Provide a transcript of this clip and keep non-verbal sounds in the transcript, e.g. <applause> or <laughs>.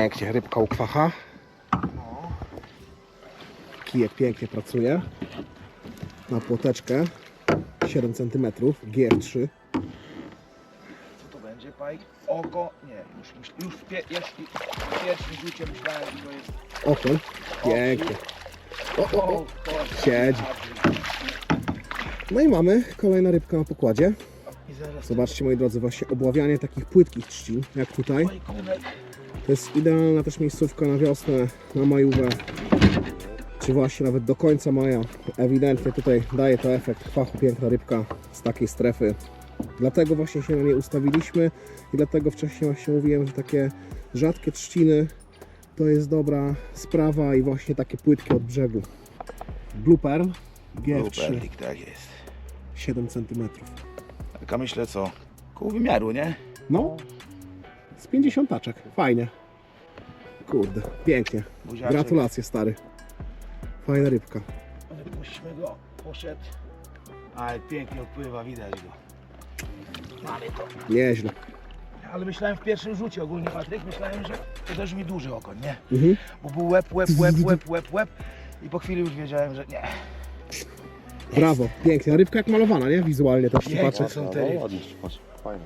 Pięknie, rybka ukwacha. Kijek pięknie pracuje. Na płoteczkę 7 cm, GF3. Co to będzie, Paj? Oko? Nie, już, już, już w, pie, jeśli, w pierwszym rzucie myślałem, że to jest... Oko, pięknie. O, o, o. Siedzi. No i mamy kolejna rybka na pokładzie. Zobaczcie moi drodzy, właśnie obławianie takich płytkich trzcin, jak tutaj. To jest idealna też miejscówka na wiosnę, na majówę, czy właśnie nawet do końca maja. Ewidentnie tutaj daje to efekt kwachu, piękna rybka z takiej strefy. Dlatego właśnie się na nie ustawiliśmy i dlatego wcześniej właśnie mówiłem, że takie rzadkie trzciny to jest dobra sprawa i właśnie takie płytkie od brzegu. Blue Pearl GF3 Luperlik, tak jest. 7 cm. Taka myślę co? Koło wymiaru, nie? No, z 50 taczek, fajnie. Kurde, pięknie. Buziaczek. Gratulacje stary. Fajna rybka. Wypuśćmy go, poszedł. Ale pięknie odpływa, widać go. Mamy to. Nieźle. Ale myślałem w pierwszym rzucie ogólnie, Patryk, myślałem, że to też mi duży okoń, nie? Mhm. Bo był łeb, łeb, łeb, <laughs> łeb, łeb, łeb. I po chwili już wiedziałem, że nie. Brawo, pięknie. Rybka jak malowana, nie? Wizualnie też się Piękne patrzy. są te rybki. ładnie, patrz, fajnie.